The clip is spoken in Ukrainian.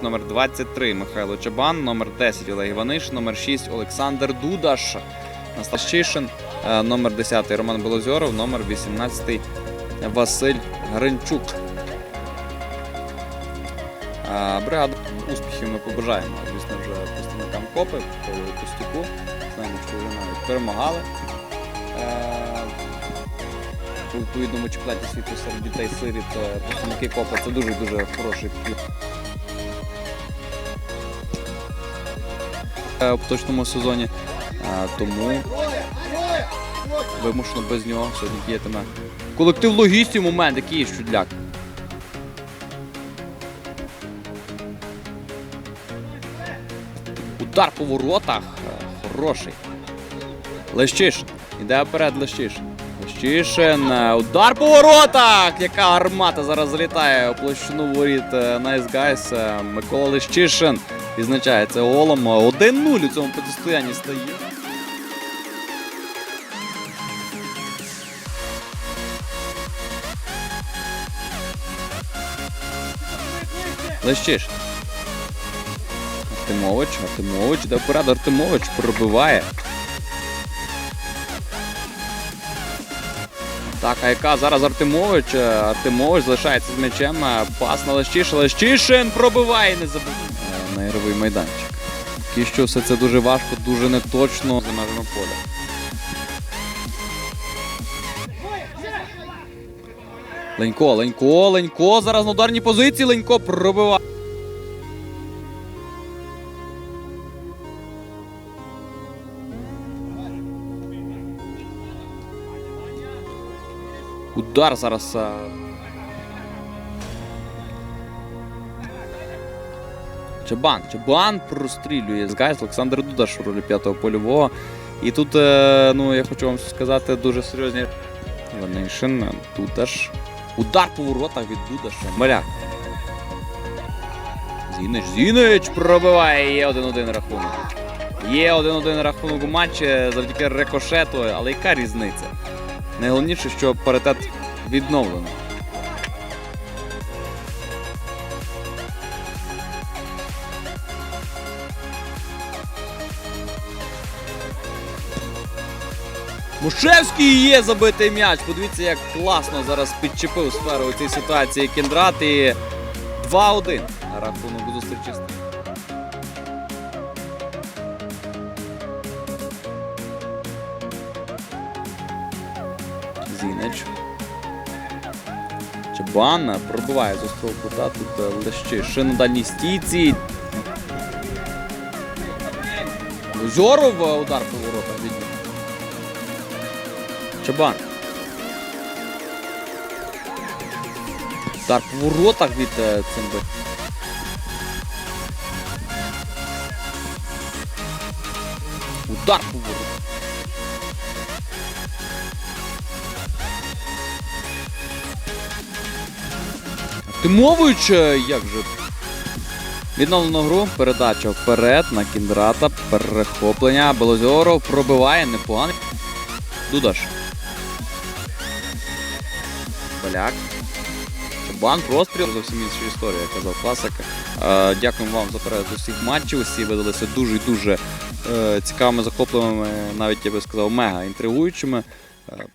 Номер 23 Михайло Чабан, номер 10 Олег Іваниш, номер 6 Олександр Дудаш, Настащишин, е, номер 10 Роман Белозьоров, номер 18 Василь Гринчук. Е, Бригада успіхів ми побажаємо, звісно, вже представникам копи, Павлу Костюку. Знаємо, що вони навіть перемагали. Е, У відповідному чемпіонаті світу серед дітей сиріт представники копа це дуже-дуже хороший В поточному сезоні. Е, Тому вимушено без нього сьогодні діятиме колектив логістів момент, який є щудляк. Удар по воротах. Е, Хороший. Лещиш. Іде вперед Лещишин. Лещишин. е, Удар по воротах! Яка гармата зараз залітає у площину воріт е, Nice Guys. Е, Микола Лещишин відзначається голом. 1-0 у цьому протистоянні стає. Лещишин. Артемович, Артемович, де вперед Артемович пробиває. Так, а яка зараз Артемович? Е, Артемович залишається з м'ячем. е, Пас на Лещишин. Лещишин пробиває, не забуває. Е, На ігровий майданчик. Поки що все це дуже важко, дуже неточно за межами поля. Ленько, Ленько, Ленько. Зараз на ударній позиції. Ленько пробиває. Удар зараз. Чабан. Чабан прострілює з Гайс Олександр Дудаш у ролі п'ятого польового. І тут, е, ну, я хочу вам сказати, дуже серйозні. Іванишин, Дудаш. Удар по воротах від Дудаша. Маляк. Зінич, Зінич пробиває. Є 1-1 рахунок. Є 1-1 рахунок у матчі завдяки рикошету, але яка різниця? Найголовніше, що паритет відновлено. Мушевський є забитий м'яч. Подивіться, як класно зараз підчепив сферу у цій ситуації Кіндрат. І 2-1 на рахунок зустрічі. Зінич. Чабан пробиває з острого кута. Тут е, Лещишин на дальній стійці. Зоров е, удар по воротах від. Чабан. Удар по воротах від е, Цимби. Удар по воротах. Тимович, е, як же. Відновлено гру, передача вперед на кіндрата, перехоплення. Белозіоров пробиває, непоганий. Дудаш. Поляк. Чабан, простріл. Зовсім інша історія, як казав класика. Е, дякуємо вам за перегляд усіх матчів. Усі видалися дуже дуже е, цікавими, захопливими, навіть я би сказав, мега інтригуючими. Е,